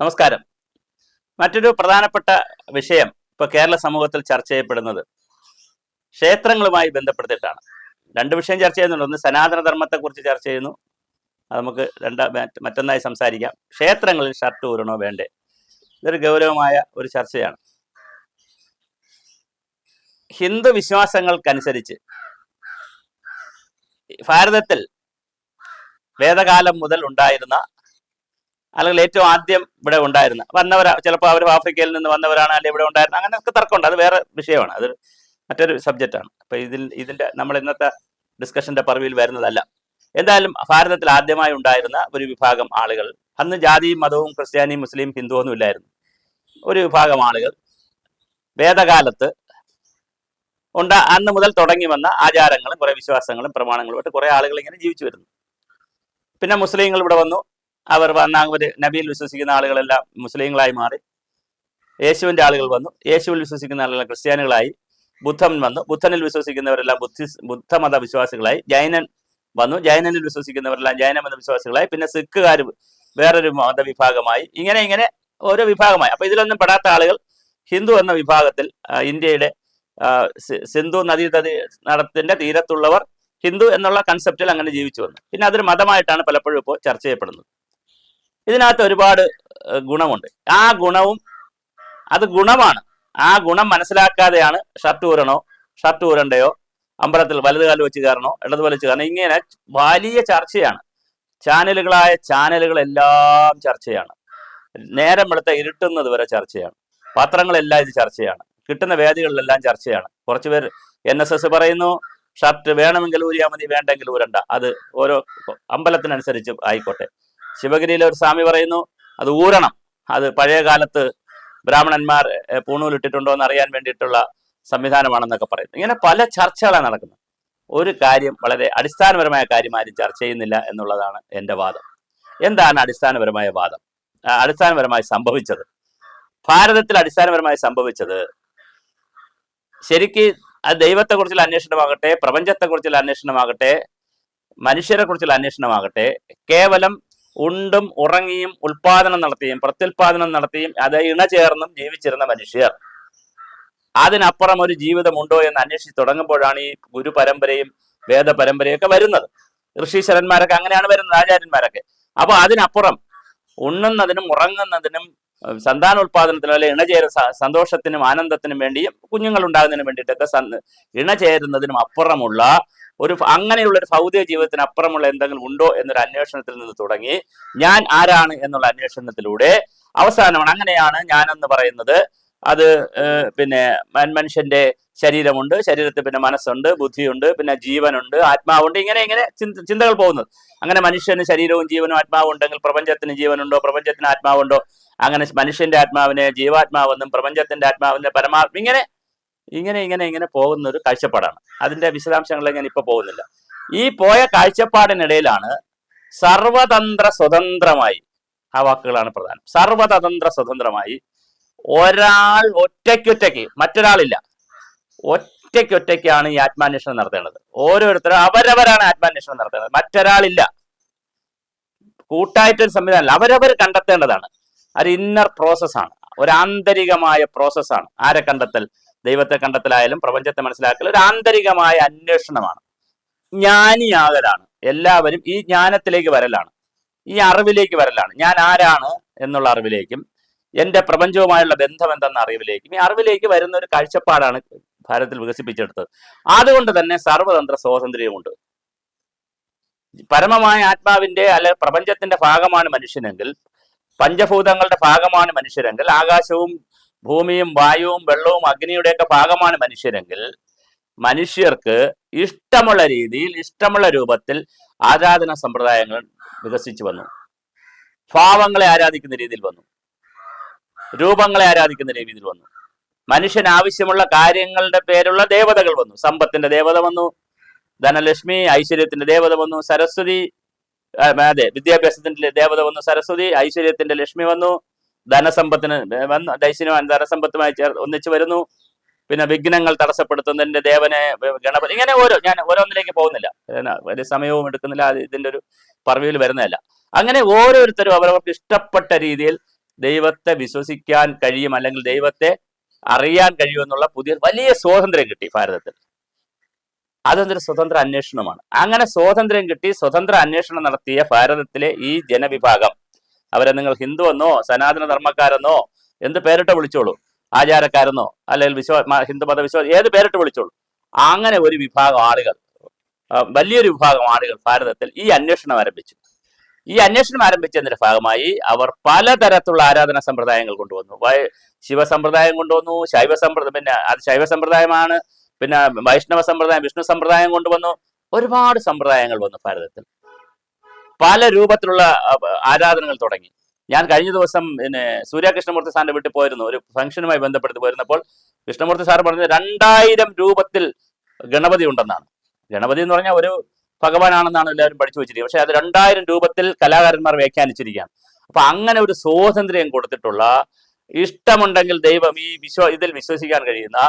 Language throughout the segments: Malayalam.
നമസ്കാരം. മറ്റൊരു പ്രധാനപ്പെട്ട വിഷയം ഇപ്പൊ കേരള സമൂഹത്തിൽ ചർച്ച ചെയ്യപ്പെടുന്നത് ക്ഷേത്രങ്ങളുമായി ബന്ധപ്പെടുത്തിയിട്ടാണ് രണ്ട് വിഷയം ചർച്ച ചെയ്യുന്നുണ്ട്. ഒന്ന് സനാതന ധർമ്മത്തെക്കുറിച്ച് ചർച്ച ചെയ്യുന്നു. അത് നമുക്ക് രണ്ട മറ്റൊന്നായി സംസാരിക്കാം. ക്ഷേത്രങ്ങളിൽ ഷർട്ട് ഊരണോ വേണ്ടേ? ഇതൊരു ഗൗരവമായ ഒരു ചർച്ചയാണ്. ഹിന്ദു വിശ്വാസങ്ങൾക്കനുസരിച്ച് ഭാരതത്തിൽ വേദകാലം മുതൽ ഉണ്ടായിരുന്ന അല്ലെങ്കിൽ ഏറ്റവും ആദ്യം ഇവിടെ ഉണ്ടായിരുന്ന വന്നവരാ ചിലപ്പോൾ അവർ ആഫ്രിക്കയിൽ നിന്ന് വന്നവരാണ് അല്ലെങ്കിൽ ഇവിടെ ഉണ്ടായിരുന്ന അങ്ങനെയൊക്കെ തർക്കമുണ്ട്. അത് വേറെ വിഷയമാണ്. അത് മറ്റൊരു സബ്ജക്റ്റാണ് അപ്പൊ ഇതിൽ ഇതിന്റെ നമ്മൾ ഇന്നത്തെ ഡിസ്കഷന്റെ പറവിൽ വരുന്നതല്ല. എന്തായാലും ഭാരതത്തിൽ ആദ്യമായി ഉണ്ടായിരുന്ന ഒരു വിഭാഗം ആളുകൾ അന്ന് ജാതിയും മതവും ക്രിസ്ത്യാനി മുസ്ലിം ഹിന്ദു ഒന്നും ഇല്ലായിരുന്നു. ഒരു വിഭാഗം ആളുകൾ വേദകാലത്ത് ഉണ്ട അന്ന് മുതൽ തുടങ്ങി വന്ന ആചാരങ്ങളും കുറെ വിശ്വാസങ്ങളും പ്രമാണങ്ങളും പ്രമാണങ്ങളുമായിട്ട് കുറെ ആളുകൾ ഇങ്ങനെ ജീവിച്ചു വരുന്നു. പിന്നെ മുസ്ലിങ്ങൾ ഇവിടെ വന്നു. അവർ വന്ന ഒരു നബിയിൽ വിശ്വസിക്കുന്ന ആളുകളെല്ലാം മുസ്ലിങ്ങളായി മാറി. യേശുവിന്റെ ആളുകൾ വന്നു. യേശുവിൽ വിശ്വസിക്കുന്ന ആളുകൾ ക്രിസ്ത്യാനികളായി. ബുദ്ധൻ വന്നു. ബുദ്ധനിൽ വിശ്വസിക്കുന്നവരെല്ലാം ബുദ്ധി ബുദ്ധമത വിശ്വാസികളായി ജൈനൻ വന്നു. ജൈനനിൽ വിശ്വസിക്കുന്നവരെല്ലാം ജൈനമത വിശ്വാസികളായി പിന്നെ സിഖുകാർ വേറൊരു മതവിഭാഗമായി. ഇങ്ങനെ ഇങ്ങനെ ഓരോ വിഭാഗമായി. അപ്പൊ ഇതിലൊന്നും പെടാത്ത ആളുകൾ ഹിന്ദു എന്ന വിഭാഗത്തിൽ ഇന്ത്യയുടെ സിന്ധു നദീ നടത്തിന്റെ തീരത്തുള്ളവർ ഹിന്ദു എന്നുള്ള കൺസെപ്റ്റിൽ അങ്ങനെ ജീവിച്ചു വന്നു. പിന്നെ അതൊരു മതമായിട്ടാണ് പലപ്പോഴും ഇപ്പോൾ ചർച്ച ചെയ്യപ്പെടുന്നത്. ഇതിനകത്ത് ഒരുപാട് ഗുണമുണ്ട്. ആ ഗുണവും അത് ഗുണമാണ്. ആ ഗുണം മനസ്സിലാക്കാതെയാണ് ഷർട്ട് ഊരണോ ഷർട്ട് ഊരണ്ടയോ അമ്പലത്തിൽ വലത് കാലം വെച്ച് കയറണോ ഇടത് വലിച്ച് കയറണോ ഇങ്ങനെ വലിയ ചർച്ചയാണ്. ചാനലുകളായ ചാനലുകളെല്ലാം ചർച്ചയാണ്. നേരം വെളുത്ത ഇരുട്ടുന്നത് വരെ ചർച്ചയാണ്. പത്രങ്ങളെല്ലാം ഇത് ചർച്ചയാണ്. കിട്ടുന്ന വേദികളിലെല്ലാം ചർച്ചയാണ്. കുറച്ചുപേർ എൻ എസ് എസ് പറയുന്നു ഷർട്ട് വേണമെങ്കിൽ ഊരിയാൽ മതി വേണ്ടെങ്കിൽ ഊരണ്ട. അത് ഓരോ അമ്പലത്തിനനുസരിച്ച് ആയിക്കോട്ടെ. ശിവഗിരിയിലെ ഒരു സ്വാമി പറയുന്നു അത് ഊരണം. അത് പഴയ കാലത്ത് ബ്രാഹ്മണന്മാർ പൂണൂലിട്ടിട്ടുണ്ടോ എന്ന് അറിയാൻ വേണ്ടിയിട്ടുള്ള സംവിധാനമാണെന്നൊക്കെ പറയുന്നു. ഇങ്ങനെ പല ചർച്ചകളാണ് നടക്കുന്നത്. ഒരു കാര്യം വളരെ അടിസ്ഥാനപരമായ കാര്യം ആരും ചർച്ച ചെയ്യുന്നില്ല എന്നുള്ളതാണ് എന്റെ വാദം. എന്താണ് അടിസ്ഥാനപരമായ വാദം? അടിസ്ഥാനപരമായി സംഭവിച്ചത്. ഭാരതത്തിൽ അടിസ്ഥാനപരമായി സംഭവിച്ചത് ശരിക്ക് അത് ദൈവത്തെക്കുറിച്ചുള്ള അന്വേഷണമാകട്ടെ പ്രപഞ്ചത്തെക്കുറിച്ചുള്ള അന്വേഷണമാകട്ടെ മനുഷ്യരെ കുറിച്ചുള്ള അന്വേഷണമാകട്ടെ കേവലം ഉണ്ടും ഉറങ്ങിയും ഉൽപാദനം നടത്തിയും പ്രത്യുൽപാദനം നടത്തിയും അത് ഇണചേർന്നും ജീവിച്ചിരുന്ന മനുഷ്യർ. അതിനപ്പുറം ഒരു ജീവിതമുണ്ടോ എന്ന് അന്വേഷിച്ച് തുടങ്ങുമ്പോഴാണ് ഈ ഗുരു പരമ്പരയും വേദ പരമ്പരയും ഒക്കെ വരുന്നത്. ഋഷീശ്വരന്മാരൊക്കെ അങ്ങനെയാണ് വരുന്നത് ആചാര്യന്മാരൊക്കെ. അപ്പൊ അതിനപ്പുറം ഉണ്ണുന്നതിനും ഉറങ്ങുന്നതിനും സന്താന ഉൽപാദനത്തിനും അല്ലെ ഇണചേര സന്തോഷത്തിനും ആനന്ദത്തിനും വേണ്ടിയും കുഞ്ഞുങ്ങൾ ഉണ്ടാകുന്നതിനും വേണ്ടിയിട്ടൊക്കെ ഇണചേരുന്നതിനും അപ്പുറമുള്ള ഒരു അങ്ങനെയുള്ള ഒരു ഭൗതിക ജീവിതത്തിന് അപ്പുറമുള്ള എന്തെങ്കിലും ഉണ്ടോ എന്നൊരു അന്വേഷണത്തിൽ നിന്ന് തുടങ്ങി ഞാൻ ആരാണ് എന്നുള്ള അന്വേഷണത്തിലൂടെ അവസാനമാണ്. അങ്ങനെയാണ് ഞാനെന്ന് പറയുന്നത്. അത് പിന്നെ മനുഷ്യന്റെ ശരീരമുണ്ട് ശരീരത്തിൽ പിന്നെ മനസ്സുണ്ട് ബുദ്ധിയുണ്ട് പിന്നെ ജീവനുണ്ട് ആത്മാവുണ്ട് ഇങ്ങനെ ഇങ്ങനെ ചിന്തകൾ പോകുന്നത്. അങ്ങനെ മനുഷ്യന് ശരീരവും ജീവനും ആത്മാവും ഉണ്ടെങ്കിൽ പ്രപഞ്ചത്തിന് ജീവനുണ്ടോ പ്രപഞ്ചത്തിന് ആത്മാവുണ്ടോ? അങ്ങനെ മനുഷ്യന്റെ ആത്മാവിനെ ജീവാത്മാവെന്നും പ്രപഞ്ചത്തിന്റെ ആത്മാവിന്റെ പരമാത്മ ഇങ്ങനെ ഇങ്ങനെ ഇങ്ങനെ ഇങ്ങനെ പോകുന്ന ഒരു കാഴ്ചപ്പാടാണ്. അതിന്റെ വിശദാംശങ്ങളിൽ ഞാൻ ഇപ്പൊ പോകുന്നില്ല. ഈ പോയ കാഴ്ചപ്പാടിനിടയിലാണ് സർവതന്ത്ര സ്വതന്ത്രമായി ആ വാക്കുകളാണ് പ്രധാനം. സർവതന്ത്ര സ്വതന്ത്രമായി ഒരാൾ ഒറ്റയ്ക്കൊറ്റയ്ക്ക് മറ്റൊരാളില്ല. ഒറ്റയ്ക്കൊറ്റയ്ക്കാണ് ഈ ആത്മാന്വേഷണം നടത്തേണ്ടത്. ഓരോരുത്തരും അവരവരാണ് ആത്മാന്വേഷണം നടത്തേണ്ടത്. മറ്റൊരാളില്ല. കൂട്ടായിട്ടൊരു സംവിധാനമല്ല. അവരവർ കണ്ടെത്തേണ്ടതാണ്. അത് ഇന്നർ പ്രോസസ്സാണ് ഒരു ആന്തരികമായ പ്രോസസ്സാണ് ആരെ കണ്ടെത്തൽ? ദൈവത്തെ കണ്ടെത്തലായാലും പ്രപഞ്ചത്തെ മനസ്സിലാക്കൽ ഒരു ആന്തരികമായ അന്വേഷണമാണ്. ജ്ഞാനിയാകലാണ്. എല്ലാവരും ഈ ജ്ഞാനത്തിലേക്ക് വരലാണ്. ഈ അറിവിലേക്ക് വരലാണ്. ഞാൻ ആരാണ് എന്നുള്ള അറിവിലേക്കും എന്റെ പ്രപഞ്ചവുമായുള്ള ബന്ധം എന്തെന്ന അറിവിലേക്കും ഈ അറിവിലേക്ക് വരുന്ന ഒരു കാഴ്ചപ്പാടാണ് ഭാരതത്തിൽ വികസിപ്പിച്ചെടുത്തത്. അതുകൊണ്ട് തന്നെ സർവതന്ത്ര സ്വാതന്ത്ര്യമുണ്ട് പരമമായ ആത്മാവിന്റെ അല്ലെ പ്രപഞ്ചത്തിന്റെ ഭാഗമാണ് മനുഷ്യനെങ്കിൽ പഞ്ചഭൂതങ്ങളുടെ ഭാഗമാണ് മനുഷ്യരെങ്കിൽ ആകാശവും ഭൂമിയും വായുവും വെള്ളവും അഗ്നിയുടെയൊക്കെ ഭാഗമാണ് മനുഷ്യരെങ്കിൽ മനുഷ്യർക്ക് ഇഷ്ടമുള്ള രീതിയിൽ ഇഷ്ടമുള്ള രൂപത്തിൽ ആരാധന സമ്പ്രദായങ്ങൾ വികസിച്ചു വന്നു. ഭാവങ്ങളെ ആരാധിക്കുന്ന രീതിയിൽ വന്നു. രൂപങ്ങളെ ആരാധിക്കുന്ന രീതിയിൽ വന്നു. മനുഷ്യൻ ആവശ്യമുള്ള കാര്യങ്ങളുടെ പേരുള്ള ദേവതകൾ വന്നു. സമ്പത്തിന്റെ ദേവത വന്നു. ധനലക്ഷ്മി ഐശ്വര്യത്തിന്റെ ദേവത വന്നു. സരസ്വതി അതെ. വിദ്യാഭ്യാസത്തിന്റെ ദേവത വന്നു. സരസ്വതി ഐശ്വര്യത്തിന്റെ ലക്ഷ്മി വന്നു. ധനസമ്പത്തിന് വന്നു. ദൈശ്യനുമാൻ ധനസമ്പത്തുമായി ചേർ ഒന്നിച്ചു വരുന്നു. പിന്നെ വിഘ്നങ്ങൾ തടസ്സപ്പെടുത്തുന്നതിന്റെ ദേവനെ ഗണപതി ഇങ്ങനെ ഓരോ ഞാൻ ഓരോന്നിലേക്ക് പോകുന്നില്ല. ഒരു സമയവും എടുക്കുന്നില്ല. ഇതിന്റെ ഒരു പറവിയിൽ വരുന്നതല്ല. അങ്ങനെ ഓരോരുത്തരും അവരവർക്ക് ഇഷ്ടപ്പെട്ട രീതിയിൽ ദൈവത്തെ വിശ്വസിക്കാൻ കഴിയും. അല്ലെങ്കിൽ ദൈവത്തെ അറിയാൻ കഴിയുമെന്നുള്ള പുതിയ വലിയ സ്വാതന്ത്ര്യം കിട്ടി ഭാരതത്തിൽ. അതൊന്നൊരു സ്വതന്ത്ര അന്വേഷണമാണ്. അങ്ങനെ സ്വാതന്ത്ര്യം കിട്ടി സ്വതന്ത്ര അന്വേഷണം നടത്തിയ ഭാരതത്തിലെ ഈ ജനവിഭാഗം. അവരെ നിങ്ങൾ ഹിന്ദുവെന്നോ സനാതന ധർമ്മക്കാരെന്നോ എന്ത് പേരിട്ട് വിളിച്ചോളൂ? ആചാരക്കാരെന്നോ അല്ലെങ്കിൽ വിശ്വാ ഹിന്ദു മതവിശ്വാസം ഏത് പേരിട്ട് വിളിച്ചോളൂ? അങ്ങനെ ഒരു വിഭാഗം ആളുകൾ വലിയൊരു വിഭാഗം ആളുകൾ ഭാരതത്തിൽ ഈ അന്വേഷണം ആരംഭിച്ചു. ഈ അന്വേഷണം ആരംഭിച്ചതിന്റെ ഭാഗമായി അവർ പലതരത്തിലുള്ള ആരാധന സമ്പ്രദായങ്ങൾ കൊണ്ടുവന്നു. ശിവസമ്പ്രദായം കൊണ്ടുവന്നു ശൈവ സമ്പ്രദായം പിന്നെ അത് ശൈവ സമ്പ്രദായമാണ് പിന്നെ വൈഷ്ണവ സമ്പ്രദായം വിഷ്ണു സമ്പ്രദായം കൊണ്ടുവന്നു. ഒരുപാട് സമ്പ്രദായങ്ങൾ വന്നു ഭാരതത്തിൽ. പല രൂപത്തിലുള്ള ആരാധനകൾ തുടങ്ങി. ഞാൻ കഴിഞ്ഞ ദിവസം പിന്നെ സൂര്യകൃഷ്ണമൂർത്തി സാറിന്റെ വീട്ടിൽ പോയിരുന്നു. ഒരു ഫംഗ്ഷനുമായി ബന്ധപ്പെടുത്തി പോയിരുന്നപ്പോൾ കൃഷ്ണമൂർത്തി സാർ പറഞ്ഞത് രണ്ടായിരം രൂപത്തിൽ ഗണപതി ഉണ്ടെന്നാണ്. ഗണപതി എന്ന് പറഞ്ഞാൽ ഒരു ഭഗവാനാണെന്നാണ് എല്ലാവരും പഠിച്ചു വെച്ചിരിക്കുന്നത്. പക്ഷെ അത് രണ്ടായിരം രൂപത്തിൽ കലാകാരന്മാർ വ്യാഖ്യാനിച്ചിരിക്കുകയാണ്. അപ്പൊ അങ്ങനെ ഒരു സ്വാതന്ത്ര്യം കൊടുത്തിട്ടുള്ള ഇഷ്ടമുണ്ടെങ്കിൽ ദൈവം ഈ വിശ്വ ഇതിൽ വിശ്വസിക്കാൻ കഴിയുന്ന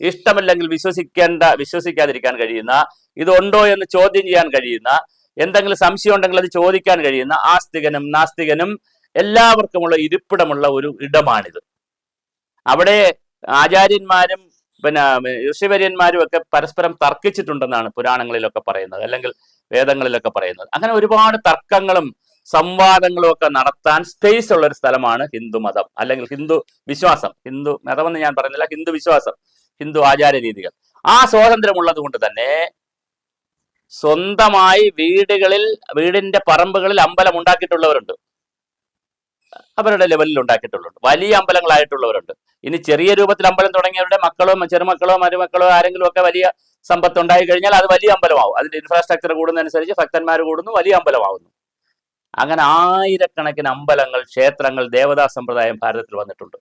ഇഷ്ടമില്ലെങ്കിൽ വിശ്വസിക്കേണ്ട വിശ്വസിക്കാതിരിക്കാൻ കഴിയുന്ന ഇതുണ്ടോ എന്ന് ചോദ്യം ചെയ്യാൻ കഴിയുന്ന എന്തെങ്കിലും സംശയം ഉണ്ടെങ്കിൽ അത് ചോദിക്കാൻ കഴിയുന്ന ആസ്തികനും നാസ്തികനും എല്ലാവർക്കുമുള്ള ഇരിപ്പിടമുള്ള ഒരു ഇടമാണിത്. അവിടെ ആചാര്യന്മാരും പിന്നെ ഋഷിവര്യന്മാരും ഒക്കെ പരസ്പരം തർക്കിച്ചിട്ടുണ്ടെന്നാണ് പുരാണങ്ങളിലൊക്കെ പറയുന്നത് അല്ലെങ്കിൽ വേദങ്ങളിലൊക്കെ പറയുന്നത്. അങ്ങനെ ഒരുപാട് തർക്കങ്ങളും സംവാദങ്ങളും ഒക്കെ നടത്താൻ സ്പേസ് ഉള്ള ഒരു സ്ഥലമാണ് ഹിന്ദു മതം അല്ലെങ്കിൽ ഹിന്ദു വിശ്വാസം. ഹിന്ദു മതമെന്ന് ഞാൻ പറയുന്നില്ല ഹിന്ദു വിശ്വാസം. ഹിന്ദു ആചാര രീതികൾ ആ സ്വാതന്ത്ര്യമുള്ളത് കൊണ്ട് തന്നെ സ്വന്തമായി വീടുകളിൽ വീടിന്റെ പറമ്പുകളിൽ അമ്പലം ഉണ്ടാക്കിയിട്ടുള്ളവരുണ്ട്. അവരുടെ ലെവലിൽ ഉണ്ടാക്കിയിട്ടുള്ളവരുണ്ട്. വലിയ അമ്പലങ്ങളായിട്ടുള്ളവരുണ്ട്. ഇനി ചെറിയ രൂപത്തിൽ അമ്പലം തുടങ്ങിയവരുടെ മക്കളോ ചെറുമക്കളോ മരുമക്കളോ ആരെങ്കിലും ഒക്കെ വലിയ സമ്പത്ത് ഉണ്ടായി കഴിഞ്ഞാൽ അത് വലിയ അമ്പലമാവും. അതിന്റെ ഇൻഫ്രാസ്ട്രക്ചർ കൂടുന്നതനുസരിച്ച് ഭക്തന്മാർ കൂടുന്നു വലിയ അമ്പലമാവുന്നു. അങ്ങനെ ആയിരക്കണക്കിന് അമ്പലങ്ങൾ ക്ഷേത്രങ്ങൾ ദേവതാ സമ്പ്രദായം ഭാരതത്തിൽ വന്നിട്ടുണ്ട്.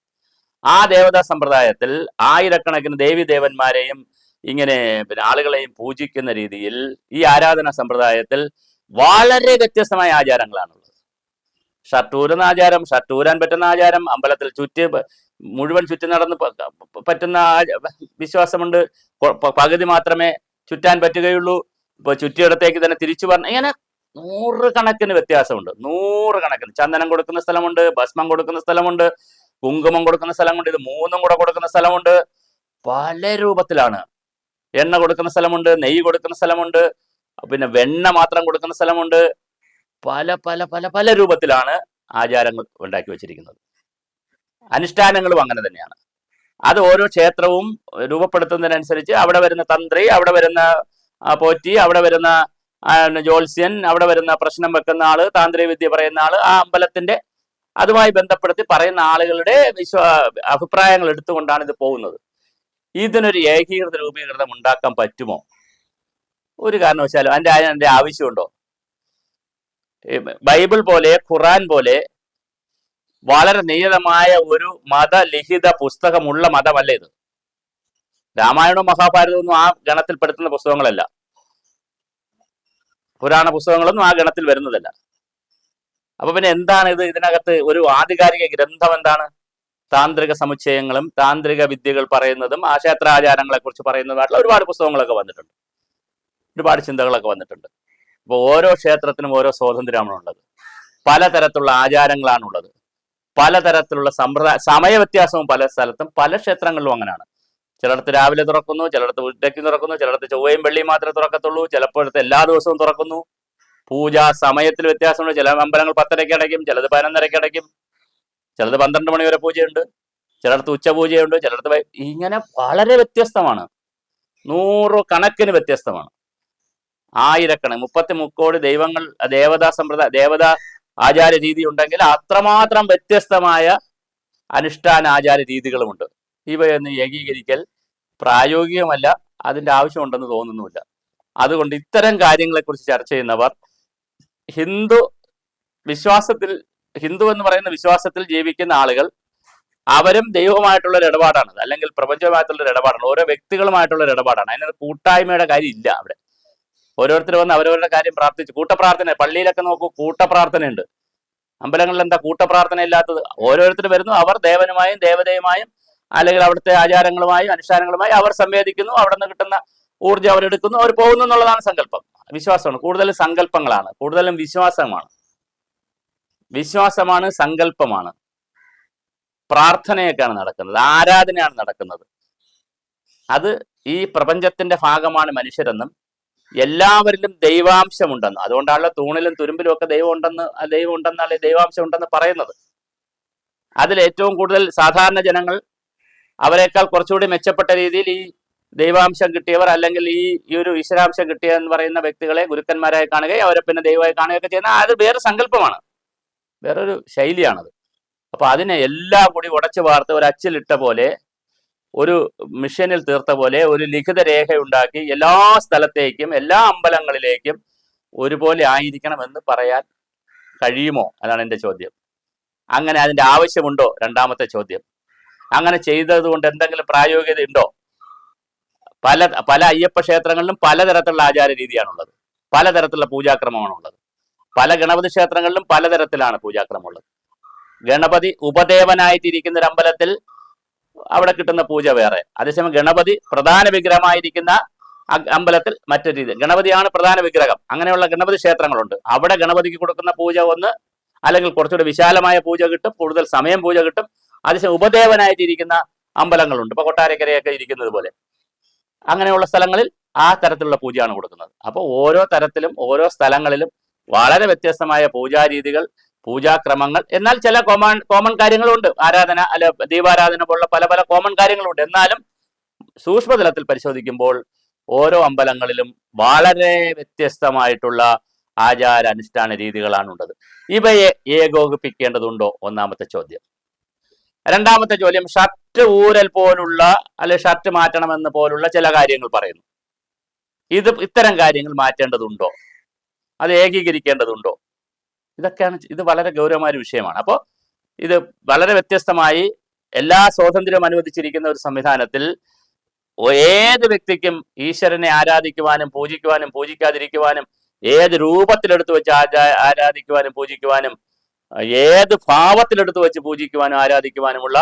ആ ദേവതാ സമ്പ്രദായത്തിൽ ആയിരക്കണക്കിന് ദേവി ദേവന്മാരെയും ഇങ്ങനെ പിന്നെ ആളുകളെയും പൂജിക്കുന്ന രീതിയിൽ ഈ ആരാധന സമ്പ്രദായത്തിൽ വളരെ വ്യത്യസ്തമായ ആചാരങ്ങളാണുള്ളത്. ഷട്ടൂരുന്ന ആചാരം ഷട്ടൂരാൻ പറ്റുന്ന ആചാരം അമ്പലത്തിൽ ചുറ്റി മുഴുവൻ ചുറ്റി നടന്ന് പറ്റുന്ന വിശ്വാസമുണ്ട്. പകുതി മാത്രമേ ചുറ്റാൻ പറ്റുകയുള്ളൂ. ഇപ്പൊ ചുറ്റിയിടത്തേക്ക് തന്നെ തിരിച്ചു പറഞ്ഞ ഇങ്ങനെ നൂറുകണക്കിന് വ്യത്യാസമുണ്ട്. നൂറുകണക്കിന് ചന്ദനം കൊടുക്കുന്ന സ്ഥലമുണ്ട് ഭസ്മം കൊടുക്കുന്ന സ്ഥലമുണ്ട്. കുങ്കുമം കൊടുക്കുന്ന സ്ഥലമുണ്ട് ഇത് മൂന്നും കൂടെ കൊടുക്കുന്ന സ്ഥലമുണ്ട്. പല രൂപത്തിലാണ്. എണ്ണ കൊടുക്കുന്ന സ്ഥലമുണ്ട് നെയ്യ് കൊടുക്കുന്ന സ്ഥലമുണ്ട് പിന്നെ വെണ്ണ മാത്രം കൊടുക്കുന്ന സ്ഥലമുണ്ട്. പല പല പല പല രൂപത്തിലാണ് ആചാരങ്ങൾ ഉണ്ടാക്കി വെച്ചിരിക്കുന്നത്. അനുഷ്ഠാനങ്ങളും അങ്ങനെ തന്നെയാണ്. അത് ഓരോ ക്ഷേത്രവും രൂപപ്പെടുത്തുന്നതിനനുസരിച്ച് അവിടെ വരുന്ന തന്ത്രി അവിടെ വരുന്ന പോറ്റി അവിടെ വരുന്ന ജ്യോത്സ്യൻ അവിടെ വരുന്ന പ്രശ്നം വെക്കുന്ന ആൾ താന്ത്രിക വിദ്യ പറയുന്ന ആൾ ആ അമ്പലത്തിന്റെ അതുമായി ബന്ധപ്പെടുത്തി പറയുന്ന ആളുകളുടെ വിശ്വ അഭിപ്രായങ്ങൾ എടുത്തുകൊണ്ടാണ് ഇത് പോകുന്നത്. ഇതിനൊരു ഏകീകൃത രൂപീകൃതം ഉണ്ടാക്കാൻ പറ്റുമോ? ഒരു കാരണവശാലും അതിന്റെ അതിന്റെ ആവശ്യമുണ്ടോ? ബൈബിൾ പോലെ ഖുറാൻ പോലെ വളരെ നിയതമായ ഒരു മതലിഖിത പുസ്തകമുള്ള മതമല്ല ഇത്. രാമായണവും മഹാഭാരതവും ആ ഗണത്തിൽപ്പെടുത്തുന്ന പുസ്തകങ്ങളല്ല. പുരാണ പുസ്തകങ്ങളൊന്നും ആ ഗണത്തിൽ വരുന്നതല്ല. അപ്പൊ പിന്നെ എന്താണ് ഇത്? ഇതിനകത്ത് ഒരു ആധികാരിക ഗ്രന്ഥം എന്താണ്? താന്ത്രിക സമുച്ചയങ്ങളും താന്ത്രിക വിദ്യകൾ പറയുന്നതും ആ ക്ഷേത്രാചാരങ്ങളെ കുറിച്ച് പറയുന്നതുമായിട്ടുള്ള ഒരുപാട് പുസ്തകങ്ങളൊക്കെ വന്നിട്ടുണ്ട്. ഒരുപാട് ചിന്തകളൊക്കെ വന്നിട്ടുണ്ട്. അപ്പോൾ ഓരോ ക്ഷേത്രത്തിനും ഓരോ സ്വാതന്ത്ര്യമാണുള്ളത്. പലതരത്തിലുള്ള ആചാരങ്ങളാണുള്ളത്. പലതരത്തിലുള്ള സമ്പ്രദായ സമയ വ്യത്യാസവും പല സ്ഥലത്തും പല ക്ഷേത്രങ്ങളിലും അങ്ങനെയാണ്. ചിലയിടത്ത് രാവിലെ തുറക്കുന്നു ചിലയിടത്ത് ഉച്ചയ്ക്ക് തുറക്കുന്നു ചിലയിടത്ത് ചൊവ്വയും വെള്ളിയും മാത്രമേ തുറക്കത്തുള്ളൂ ചിലപ്പോഴത്തെ എല്ലാ ദിവസവും തുറക്കുന്നു. പൂജ സമയത്തിൽ വ്യത്യാസമുണ്ട്. ചില അമ്പലങ്ങൾ പത്തരയ്ക്ക് അടയ്ക്കും ചിലത് പതിനൊന്നരയ്ക്ക് അടയ്ക്കും ചിലത് പന്ത്രണ്ട് മണി വരെ പൂജയുണ്ട്. ചിലയിടത്ത് ഉച്ചപൂജയുണ്ട് ചിലയിടത്ത് വൈ- ഇങ്ങനെ വളരെ വ്യത്യസ്തമാണ്. നൂറ് കണക്കിന് വ്യത്യസ്തമാണ്. ആയിരക്കണക്കിന് മുപ്പത്തി മുക്കോടി ദൈവങ്ങൾ ദേവതാ സമ്പ്രദായ ദേവതാ ആചാര രീതി ഉണ്ടെങ്കിൽ അത്രമാത്രം വ്യത്യസ്തമായ അനുഷ്ഠാന ആചാര രീതികളുമുണ്ട്. ഇവയൊന്നും ഏകീകരിക്കൽ പ്രായോഗികമല്ല അതിന്റെ ആവശ്യമുണ്ടെന്ന് തോന്നുന്നുമില്ല. അതുകൊണ്ട് ഇത്തരം കാര്യങ്ങളെക്കുറിച്ച് ചർച്ച ചെയ്യുന്നവർ ഹിന്ദു വിശ്വാസത്തിൽ ഹിന്ദു എന്ന് പറയുന്ന വിശ്വാസത്തിൽ ജീവിക്കുന്ന ആളുകൾ അവരും ദൈവമായിട്ടുള്ള ഒരു ഇടപാടാണ്. അല്ലെങ്കിൽ പ്രപഞ്ചവുമായിട്ടുള്ള ഒരു ഇടപാടാണ്. ഓരോ വ്യക്തികളുമായിട്ടുള്ള ഒരു ഇടപാടാണ്. അതിനൊരു കൂട്ടായ്മയുടെ കാര്യം ഇല്ല അവിടെ. ഓരോരുത്തർ വന്ന് അവരവരുടെ കാര്യം പ്രാർത്ഥിച്ചു കൂട്ടപ്രാർത്ഥന പള്ളിയിലൊക്കെ നോക്കൂ കൂട്ടപ്രാർത്ഥനയുണ്ട്. അമ്പലങ്ങളിൽ എന്താ കൂട്ടപ്രാർത്ഥന ഇല്ലാത്തത്? ഓരോരുത്തർ വരുന്നു അവർ ദേവനുമായും ദേവതയുമായും അല്ലെങ്കിൽ അവിടുത്തെ ആചാരങ്ങളുമായും അനുഷ്ഠാനങ്ങളുമായും അവർ സംവേദിക്കുന്നു. അവിടെ നിന്ന് കിട്ടുന്ന ഊർജം അവരെടുക്കുന്നു. അവർ പോകുന്നു എന്നുള്ളതാണ് സങ്കല്പം. വിശ്വാസമാണ്. കൂടുതലും സങ്കല്പങ്ങളാണ്. കൂടുതലും വിശ്വാസമാണ്. വിശ്വാസമാണ് സങ്കല്പമാണ്. പ്രാർത്ഥനയൊക്കെയാണ് നടക്കുന്നത്. ആരാധനയാണ് നടക്കുന്നത്. അത് ഈ പ്രപഞ്ചത്തിന്റെ ഭാഗമാണ് മനുഷ്യരെന്നും എല്ലാവരിലും ദൈവാംശമുണ്ടെന്നും. അതുകൊണ്ടാണല്ലോ തൂണിലും തുരുമ്പിലും ഒക്കെ ദൈവം ഉണ്ടെന്ന് ദൈവം ഉണ്ടെന്നല്ലേ ദൈവാംശം ഉണ്ടെന്ന് പറയുന്നത്. അതിൽ ഏറ്റവും കൂടുതൽ സാധാരണ ജനങ്ങൾ അവരെക്കാൾ കുറച്ചുകൂടി മെച്ചപ്പെട്ട രീതിയിൽ ഈ ദൈവാംശം കിട്ടിയവർ അല്ലെങ്കിൽ ഈ ഈ ഒരു ഈശ്വരാംശം കിട്ടിയെന്ന് പറയുന്ന വ്യക്തികളെ ഗുരുക്കന്മാരായി കാണുകയും അവരെ പിന്നെ ദൈവമായി കാണുകയൊക്കെ ചെയ്യുന്ന അത് വേറെ സങ്കല്പമാണ്. വേറൊരു ശൈലിയാണത്. അപ്പൊ അതിനെ എല്ലാം കൂടി ഉടച്ചു വാർത്ത് ഒരു അച്ചിലിട്ട പോലെ ഒരു മിഷനിൽ തീർത്ത പോലെ ഒരു ലിഖിത രേഖ ഉണ്ടാക്കി എല്ലാ സ്ഥലത്തേക്കും എല്ലാ അമ്പലങ്ങളിലേക്കും ഒരുപോലെ ആയിരിക്കണം എന്ന് പറയാൻ കഴിയുമോ? അതാണ് എന്റെ ചോദ്യം. അങ്ങനെ അതിന്റെ ആവശ്യമുണ്ടോ? രണ്ടാമത്തെ ചോദ്യം. അങ്ങനെ ചെയ്തത് കൊണ്ട് എന്തെങ്കിലും പ്രായോഗികത ഉണ്ടോ? പല പല അയ്യപ്പ ക്ഷേത്രങ്ങളിലും പലതരത്തിലുള്ള ആചാര രീതിയാണുള്ളത്. പലതരത്തിലുള്ള പൂജാക്രമമാണുള്ളത്. പല ഗണപതി ക്ഷേത്രങ്ങളിലും പലതരത്തിലാണ് പൂജാക്രമം ഉള്ളത് ഗണപതി ഉപദേവനായിട്ടിരിക്കുന്ന ഒരു അമ്പലത്തിൽ അവിടെ കിട്ടുന്ന പൂജ വേറെ. അതേസമയം ഗണപതി പ്രധാന വിഗ്രഹമായിരിക്കുന്ന അമ്പലത്തിൽ മറ്റൊരു രീതി ഗണപതിയാണ് പ്രധാന വിഗ്രഹം. അങ്ങനെയുള്ള ഗണപതി ക്ഷേത്രങ്ങളുണ്ട്. അവിടെ ഗണപതിക്ക് കൊടുക്കുന്ന പൂജ ഒന്ന് അല്ലെങ്കിൽ കുറച്ചുകൂടി വിശാലമായ പൂജ കിട്ടും കൂടുതൽ സമയം പൂജ കിട്ടും. അതേസമയം ഉപദേവനായിട്ടിരിക്കുന്ന അമ്പലങ്ങളുണ്ട്. ഇപ്പൊ കൊട്ടാരക്കരയൊക്കെ ഇരിക്കുന്നത് പോലെ അങ്ങനെയുള്ള സ്ഥലങ്ങളിൽ ആ തരത്തിലുള്ള പൂജയാണ് കൊടുക്കുന്നത്. അപ്പോൾ ഓരോ തരത്തിലും ഓരോ സ്ഥലങ്ങളിലും വളരെ വ്യത്യസ്തമായ പൂജാരീതികൾ പൂജാക്രമങ്ങൾ എന്നാൽ ചില കോമൺ കോമൺ കാര്യങ്ങളുണ്ട്. ആരാധന അല്ല ദീപാരാധന പോലുള്ള പല പല കോമൺ കാര്യങ്ങളുണ്ട്. എന്നാലും സൂക്ഷ്മതലത്തിൽ പരിശോധിക്കുമ്പോൾ ഓരോ അമ്പലങ്ങളിലും വളരെ വ്യത്യസ്തമായിട്ടുള്ള ആചാര അനുഷ്ഠാന രീതികളാണുള്ളത്. ഇവയെ ഏകോപിപ്പിക്കേണ്ടതുണ്ടോ? ഒന്നാമത്തെ ചോദ്യം. രണ്ടാമത്തെ ചോദ്യം ഷർട്ട് ഊരൽ പോലുള്ള അല്ലെ ഷർട്ട് മാറ്റണമെന്ന് പോലുള്ള ചില കാര്യങ്ങൾ പറയുന്നു. ഇത് ഇത്തരം കാര്യങ്ങൾ മാറ്റേണ്ടതുണ്ടോ? അത് ഏകീകരിക്കേണ്ടതുണ്ടോ? ഇതൊക്കെയാണ് ഇത് വളരെ ഗൗരവമായ ഒരു വിഷയമാണ്. അപ്പോൾ ഇത് വളരെ വ്യത്യസ്തമായി എല്ലാ സ്വാതന്ത്ര്യവും അനുവദിച്ചിരിക്കുന്ന ഒരു സംവിധാനത്തിൽ ഏത് വ്യക്തിക്കും ഈശ്വരനെ ആരാധിക്കുവാനും പൂജിക്കുവാനും പൂജിക്കാതിരിക്കുവാനും ഏത് രൂപത്തിലെടുത്ത് വെച്ച് ആരാധിക്കുവാനും പൂജിക്കുവാനും ഏത് ഭാവത്തിലെടുത്ത് വെച്ച് പൂജിക്കുവാനും ആരാധിക്കുവാനുമുള്ള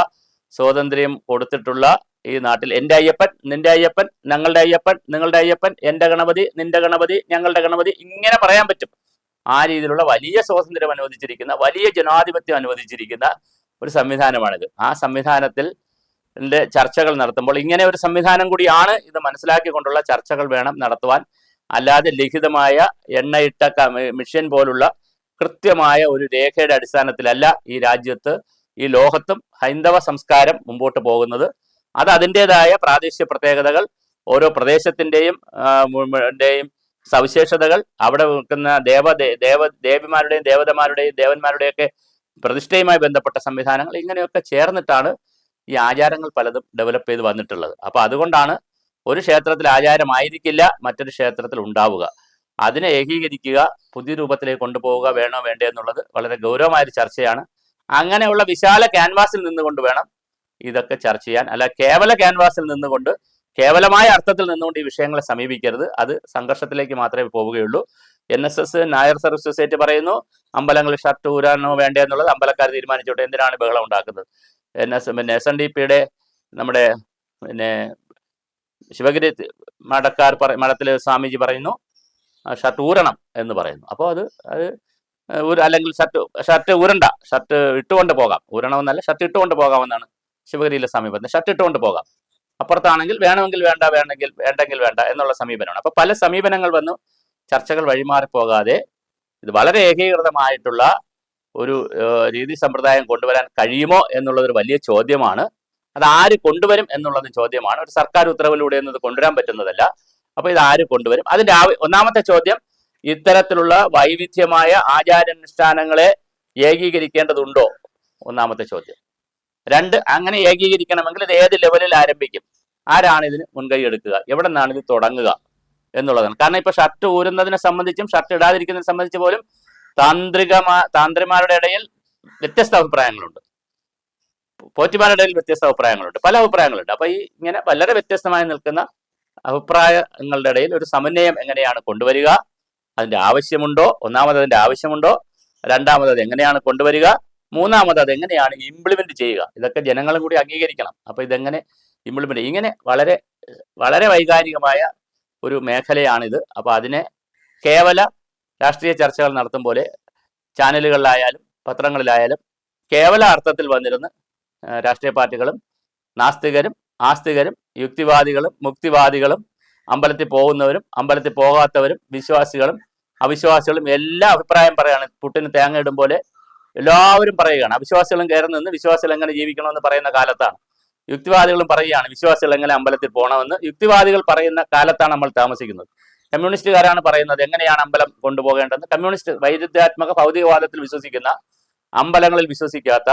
സ്വാതന്ത്ര്യം കൊടുത്തിട്ടുള്ള ഈ നാട്ടിൽ എന്റെ അയ്യപ്പൻ നിന്റെ അയ്യപ്പൻ ഞങ്ങളുടെ അയ്യപ്പൻ നിങ്ങളുടെ അയ്യപ്പൻ എന്റെ ഗണപതി നിന്റെ ഗണപതി ഞങ്ങളുടെ ഗണപതി ഇങ്ങനെ പറയാൻ പറ്റും. ആ രീതിയിലുള്ള വലിയ സ്വാതന്ത്ര്യം അനുവദിച്ചിരിക്കുന്ന വലിയ ജനാധിപത്യം അനുവദിച്ചിരിക്കുന്ന ഒരു സംവിധാനമാണിത്. ആ സംവിധാനത്തിൽ ചർച്ചകൾ നടത്തുമ്പോൾ ഇങ്ങനെ ഒരു സംവിധാനം കൂടിയാണ് ഇത് മനസ്സിലാക്കിക്കൊണ്ടുള്ള ചർച്ചകൾ വേണം നടത്തുവാൻ. അല്ലാതെ ലിഖിതമായ എണ്ണയിട്ട മിഷ്യൻ പോലുള്ള കൃത്യമായ ഒരു രേഖയുടെ അടിസ്ഥാനത്തിലല്ല ഈ രാജ്യത്ത് ഈ ലോകത്തും ഹൈന്ദവ സംസ്കാരം മുമ്പോട്ട് പോകുന്നത്. അത് അതിന്റെതായ പ്രാദേശിക പ്രത്യേകതകൾ ഓരോ പ്രദേശത്തിന്റെയും സവിശേഷതകൾ അവിടെ നിൽക്കുന്ന ദേവ ദേവ ദേവിമാരുടെയും ദേവതമാരുടെയും ദേവന്മാരുടെയൊക്കെ പ്രതിഷ്ഠയുമായി ബന്ധപ്പെട്ട സംവിധാനങ്ങൾ ഇങ്ങനെയൊക്കെ ചേർന്നിട്ടാണ് ഈ ആചാരങ്ങൾ പലതും ഡെവലപ്പ് ചെയ്ത് വന്നിട്ടുള്ളത്. അപ്പൊ അതുകൊണ്ടാണ് ഒരു ക്ഷേത്രത്തിൽ ആചാരമായിരിക്കില്ല മറ്റൊരു ക്ഷേത്രത്തിൽ ഉണ്ടാവുക. അതിനെ ഏകീകരിക്കുക പുതിയ രൂപത്തിലേക്ക് കൊണ്ടുപോവുക വേണോ വേണ്ടേ എന്നുള്ളത് വളരെ ഗൗരവമായ ഒരു ചർച്ചയാണ്. അങ്ങനെയുള്ള വിശാല ക്യാൻവാസിൽ നിന്നുകൊണ്ട് വേണം ഇതൊക്കെ ചർച്ച ചെയ്യാൻ. അല്ല കേവല ക്യാൻവാസിൽ നിന്നുകൊണ്ട് കേവലമായ അർത്ഥത്തിൽ നിന്നുകൊണ്ട് ഈ വിഷയങ്ങളെ സമീപിക്കരുത്. അത് സംഘർഷത്തിലേക്ക് മാത്രമേ പോവുകയുള്ളൂ. N S S Nair service society പറയുന്നു അമ്പലങ്ങൾ ഷർട്ട് ഊരാനോ വേണ്ടേ എന്നുള്ളത് അമ്പലക്കാർ തീരുമാനിച്ചോട്ടെ എന്തിനാണ് ബഹളം ഉണ്ടാക്കുന്നത്? എൻ എസ് പിന്നെ എസ് എൻ ഡി പിയുടെ നമ്മുടെ പിന്നെ ശിവഗിരി മഠക്കാർ പറ മഠത്തിലെ സ്വാമിജി പറയുന്നു ഷർട്ട് ഊരണം എന്ന് പറയുന്നു. അപ്പോൾ അത് അത് ഒരു അല്ലെങ്കിൽ ഷർട്ട് ഷർട്ട് ഊരണ്ട. ഷർട്ട് ഇട്ടുകൊണ്ട് പോകാം. ഊരണമെന്നല്ല ഷർട്ട് ഇട്ടുകൊണ്ട് പോകാമെന്നാണ് ശിവഗിരിയിലെ പറഞ്ഞത് ഷർട്ട് ഇട്ടുകൊണ്ട് പോകാം. അപ്പുറത്താണെങ്കിൽ വേണമെങ്കിൽ വേണ്ട വേണമെങ്കിൽ വേണ്ടെങ്കിൽ വേണ്ട എന്നുള്ള സമീപനമാണ്. അപ്പോൾ പല സമീപനങ്ങൾ വന്നു. ചർച്ചകൾ വഴിമാറി പോകാതെ ഇത് വളരെ ഏകീകൃതമായിട്ടുള്ള ഒരു രീതി സമ്പ്രദായം കൊണ്ടുവരാൻ കഴിയുമോ എന്നുള്ളത് ഒരു വലിയ ചോദ്യമാണ്. അത് ആര് കൊണ്ടുവരും എന്നുള്ളത് ചോദ്യമാണ്. ഒരു സർക്കാർ ഉത്തരവിലൂടെ എന്നത് കൊണ്ടുവരാൻ പറ്റുന്നതല്ല. അപ്പൊ ഇത് ആര് കൊണ്ടുവരും? അതിന്റെ ഒന്നാമത്തെ ചോദ്യം ഇത്തരത്തിലുള്ള വൈവിധ്യമായ ആചാരാനുഷ്ഠാനങ്ങളെ ഏകീകരിക്കേണ്ടതുണ്ടോ? ഒന്നാമത്തെ ചോദ്യം. രണ്ട് അങ്ങനെ ഏകീകരിക്കണമെങ്കിൽ ഇത് ഏത് ലെവലിൽ ആരംഭിക്കും? ആരാണ് ഇതിന് മുൻകൈ എടുക്കുക? എവിടെ നിന്നാണ് ഇത് തുടങ്ങുക എന്നുള്ളതാണ്. കാരണം ഇപ്പൊ ഷർട്ട് ഊരുന്നതിനെ സംബന്ധിച്ചും ഷർട്ട് ഇടാതിരിക്കുന്നതിനെ സംബന്ധിച്ച് പോലും താന്ത്രികമാ താന്ത്രിമാരുടെ ഇടയിൽ വ്യത്യസ്ത അഭിപ്രായങ്ങളുണ്ട്. പോറ്റിമാരുടെ ഇടയിൽ വ്യത്യസ്ത അഭിപ്രായങ്ങളുണ്ട്. പല അഭിപ്രായങ്ങളുണ്ട്. അപ്പൊ ഈ ഇങ്ങനെ വളരെ വ്യത്യസ്തമായി നിൽക്കുന്ന അഭിപ്രായങ്ങളുടെ ഇടയിൽ ഒരു സമന്വയം എങ്ങനെയാണ് കൊണ്ടുവരിക? അതിന്റെ ആവശ്യമുണ്ടോ? ഒന്നാമത് അതിന്റെ ആവശ്യമുണ്ടോ? രണ്ടാമത് അത് എങ്ങനെയാണ് കൊണ്ടുവരിക? മൂന്നാമത് അത് എങ്ങനെയാണ് ഇംപ്ലിമെന്റ് ചെയ്യുക? ഇതൊക്കെ ജനങ്ങളും കൂടി അംഗീകരിക്കണം. അപ്പൊ ഇതെങ്ങനെ ഇംപ്ലിമെന്റ് ഇങ്ങനെ വളരെ വളരെ വൈകാരികമായ ഒരു മേഖലയാണിത്. അപ്പൊ അതിനെ കേവല രാഷ്ട്രീയ ചർച്ചകൾ നടത്തും പോലെ ചാനലുകളിലായാലും പത്രങ്ങളിലായാലും കേവല അർത്ഥത്തിൽ വന്നിരുന്ന് രാഷ്ട്രീയ പാർട്ടികളും നാസ്തികരും ആസ്തികരും യുക്തിവാദികളും മുക്തിവാദികളും അമ്പലത്തിൽ പോകുന്നവരും അമ്പലത്തിൽ പോകാത്തവരും വിശ്വാസികളും അവിശ്വാസികളും എല്ലാ അഭിപ്രായം പറയാണ്. പുട്ടിന് തേങ്ങ ഇടും പോലെ എല്ലാവരും പറയുകയാണ്. അവിശ്വാസികളും കയറി നിന്ന് വിശ്വാസികൾ എങ്ങനെ ജീവിക്കണമെന്ന് പറയുന്ന കാലത്താണ്. യുക്തിവാദികളും പറയുകയാണ് വിശ്വാസികൾ എങ്ങനെ അമ്പലത്തിൽ പോകണമെന്ന്? യുക്തിവാദികൾ പറയുന്ന കാലത്താണ് നമ്മൾ താമസിക്കുന്നത്. കമ്മ്യൂണിസ്റ്റുകാരാണ് പറയുന്നത് എങ്ങനെയാണ് അമ്പലം കൊണ്ടുപോകേണ്ടത് കമ്മ്യൂണിസ്റ്റ് വൈരുദ്ധ്യാത്മക ഭൗതികവാദത്തിൽ വിശ്വസിക്കുന്ന അമ്പലങ്ങളിൽ വിശ്വസിക്കാത്ത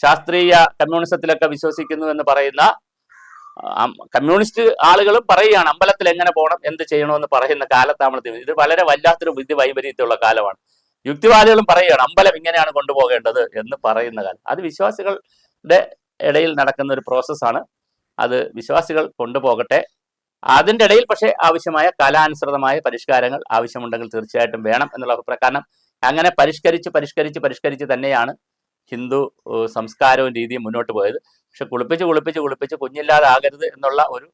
ശാസ്ത്രീയ കമ്മ്യൂണിസത്തിലൊക്കെ വിശ്വസിക്കുന്നു എന്ന് പറയുന്ന കമ്മ്യൂണിസ്റ്റ് ആളുകളും പറയുകയാണ് അമ്പലത്തിൽ എങ്ങനെ പോകണം എന്ത് ചെയ്യണമെന്ന് പറയുന്ന കാലത്താണ് ഇത് വളരെ വല്ലാത്തൊരു ബുദ്ധി വൈപരീത്യമുള്ള കാലമാണ്. യുക്തിവാദികളും പറയുകയാണ് അമ്പലം ഇങ്ങനെയാണ് കൊണ്ടുപോകേണ്ടത് എന്ന് പറയുന്ന കാലം. അത് വിശ്വാസികളുടെ ഇടയിൽ നടക്കുന്ന ഒരു പ്രോസസ്സാണ്. അത് വിശ്വാസികൾ കൊണ്ടുപോകട്ടെ. അതിന്റെ ഇടയിൽ പക്ഷേ ആവശ്യമായ കാലാനുസൃതമായ പരിഷ്കാരങ്ങൾ ആവശ്യമുണ്ടെങ്കിൽ തീർച്ചയായിട്ടും വേണം എന്നുള്ള അഭിപ്രായം. കാരണം അങ്ങനെ പരിഷ്കരിച്ച് പരിഷ്കരിച്ച് പരിഷ്കരിച്ച് തന്നെയാണ് ഹിന്ദു സംസ്കാരവും രീതിയും മുന്നോട്ട് പോയത്. പക്ഷെ കുളിപ്പിച്ച് കുളിപ്പിച്ച് കുളിപ്പിച്ച് കുഞ്ഞില്ലാതാകരുത് എന്നുള്ള ഒരു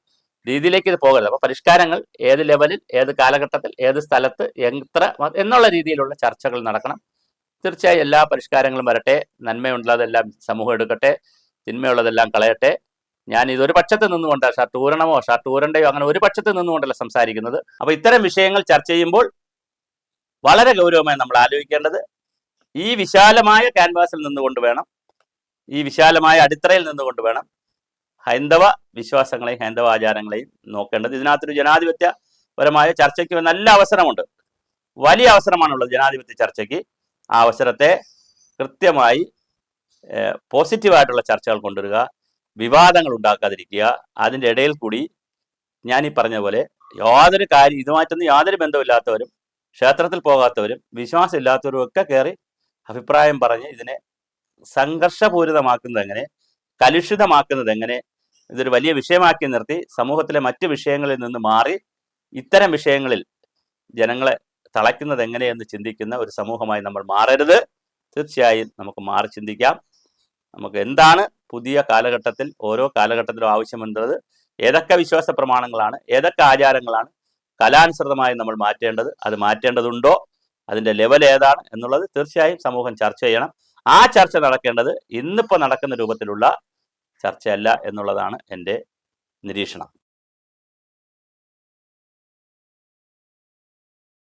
രീതിയിലേക്ക് ഇത് പോകരുത്. അപ്പൊ പരിഷ്കാരങ്ങൾ ഏത് ലെവലിൽ ഏത് കാലഘട്ടത്തിൽ ഏത് സ്ഥലത്ത് എത്ര എന്നുള്ള രീതിയിലുള്ള ചർച്ചകൾ നടക്കണം. തീർച്ചയായും എല്ലാ പരിഷ്കാരങ്ങളും വരട്ടെ. നന്മയുള്ളതെല്ലാം സമൂഹം എടുക്കട്ടെ. തിന്മയുള്ളതെല്ലാം കളയട്ടെ. ഞാൻ ഇതൊരു പക്ഷത്ത് നിന്നുകൊണ്ട് ഷർട്ട് ഊരണമോ ഷർട്ട് ഊരണ്ടയോ അങ്ങനെ ഒരു പക്ഷത്ത് നിന്നുകൊണ്ടല്ല സംസാരിക്കുന്നത്. അപ്പൊ ഇത്തരം വിഷയങ്ങൾ ചർച്ച ചെയ്യുമ്പോൾ വളരെ ഗൗരവമായി നമ്മൾ ആലോചിക്കേണ്ടത് ഈ വിശാലമായ ക്യാൻവാസിൽ നിന്നുകൊണ്ട് വേണം ഈ വിശാലമായ അടിത്തറയിൽ നിന്നുകൊണ്ട് വേണം ഹൈന്ദവ വിശ്വാസങ്ങളെയും ഹൈന്ദവ ആചാരങ്ങളെയും നോക്കേണ്ടത്. ഇതിനകത്തൊരു ജനാധിപത്യപരമായ ചർച്ചയ്ക്ക് നല്ല അവസരമുണ്ട്. വലിയ അവസരമാണുള്ളത് ജനാധിപത്യ ചർച്ചയ്ക്ക്. ആ അവസരത്തെ കൃത്യമായി പോസിറ്റീവായിട്ടുള്ള ചർച്ചകൾ കൊണ്ടുവരിക വിവാദങ്ങൾ ഉണ്ടാക്കാതിരിക്കുക. അതിന്റെ ഇടയിൽ കൂടി ഞാൻ ഈ പറഞ്ഞ പോലെ യാതൊരു കാര്യം ഇതുമായിട്ടൊന്നും യാതൊരു ബന്ധമില്ലാത്തവരും ക്ഷേത്രത്തിൽ പോകാത്തവരും വിശ്വാസം ഇല്ലാത്തവരും ഒക്കെ കയറി അഭിപ്രായം പറഞ്ഞ് ഇതിനെ സംഘർഷപൂരിതമാക്കുന്നത് എങ്ങനെ കലുഷിതമാക്കുന്നത് എങ്ങനെ ഇതൊരു വലിയ വിഷയമാക്കി നിർത്തി സമൂഹത്തിലെ മറ്റ് വിഷയങ്ങളിൽ നിന്ന് മാറി ഇത്തരം വിഷയങ്ങളിൽ ജനങ്ങളെ തളയ്ക്കുന്നത് എങ്ങനെയെന്ന് ചിന്തിക്കുന്ന ഒരു സമൂഹമായി നമ്മൾ മാറരുത്. തീർച്ചയായും നമുക്ക് മാറി ചിന്തിക്കാം. നമുക്ക് എന്താണ് പുതിയ കാലഘട്ടത്തിൽ ഓരോ കാലഘട്ടത്തിലും ആവശ്യമെന്നത് ഏതൊക്കെ വിശ്വാസ പ്രമാണങ്ങളാണ്? ഏതൊക്കെ ആചാരങ്ങളാണ്? കലാനുസൃതമായി നമ്മൾ മാറ്റേണ്ടത്? അത് മാറ്റേണ്ടതുണ്ടോ? അതിന്റെ ലെവൽ ഏതാണ് എന്നുള്ളത് തീർച്ചയായും സമൂഹം ചർച്ച ചെയ്യണം. ആ ചർച്ച നടക്കേണ്ടത് ഇന്നിപ്പോൾ നടക്കുന്ന രൂപത്തിലുള്ള ചർച്ചയല്ല എന്നുള്ളതാണ് എന്റെ നിരീക്ഷണം.